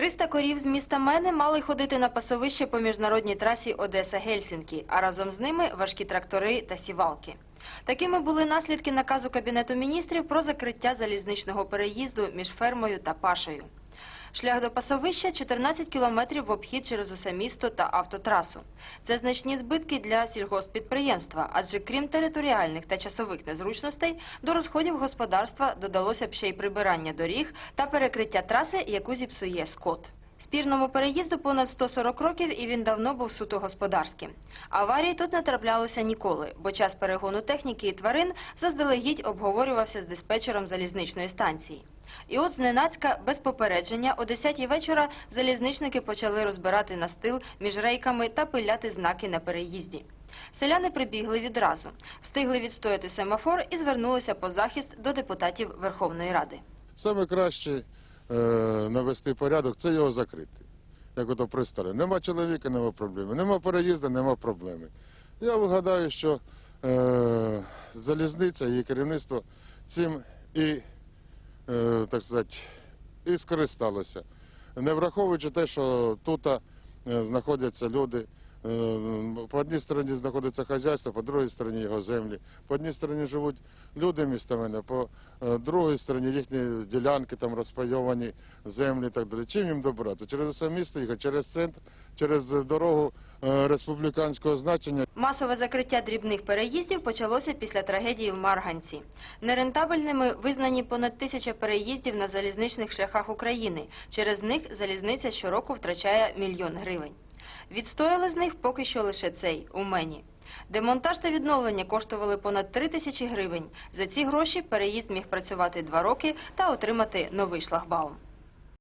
300 корів з міста Мене мали ходити на пасовище по міжнародній трасі Одеса-Гельсінкі, а разом з ними важкі трактори та сівалки. Такими були наслідки наказу Кабінету міністрів про закриття залізничного переїзду між фермою та пашею. Шлях до пасовища 14 кілометрів в обхід через усе місто та автотрасу. Це значні збитки для сільгосппідприємства, адже крім територіальних та часових незручностей, до розходів господарства додалося б ще й прибирання доріг та перекриття траси, яку зіпсує скот. Спірному переїзду понад 140 років і він давно був суто господарським. Аварій тут не траплялося ніколи, бо час перегону техніки і тварин заздалегідь обговорювався з диспетчером залізничної станції. І от зненацька, без попередження, о 10-й вечора залізничники почали розбирати настил між рейками та пиляти знаки на переїзді. Селяни прибігли відразу, встигли відстояти семафор і звернулися по захист до депутатів Верховної Ради. Саме краще е, навести порядок це його закрити. Як ото при старі. Нема чоловіка, нема проблеми. Нема переїзду, нема проблеми. Я вигадаю, що е, залізниця і керівництво цим і, так сказати, і скористалося. Не враховуючи те, що тут е, знаходяться люди. Е, По одній стороні знаходиться хазяйство, по другій стороні його землі. По одній стороні живуть люди міста мене, по е, другій стороні їхні ділянки там розпайовані, землі і так далі. Чим їм добратися? Через усе місто їхати, через центр, через дорогу е, республіканського значення. Масове закриття дрібних переїздів почалося після трагедії в Марганці. Нерентабельними визнані понад тисяча переїздів на залізничних шляхах України. Через них залізниця щороку втрачає мільйон гривень. Відстояли з них поки що лише цей у мені. Демонтаж та відновлення коштували понад 3 тисячі гривень. За ці гроші переїзд міг працювати два роки та отримати новий шлагбаум.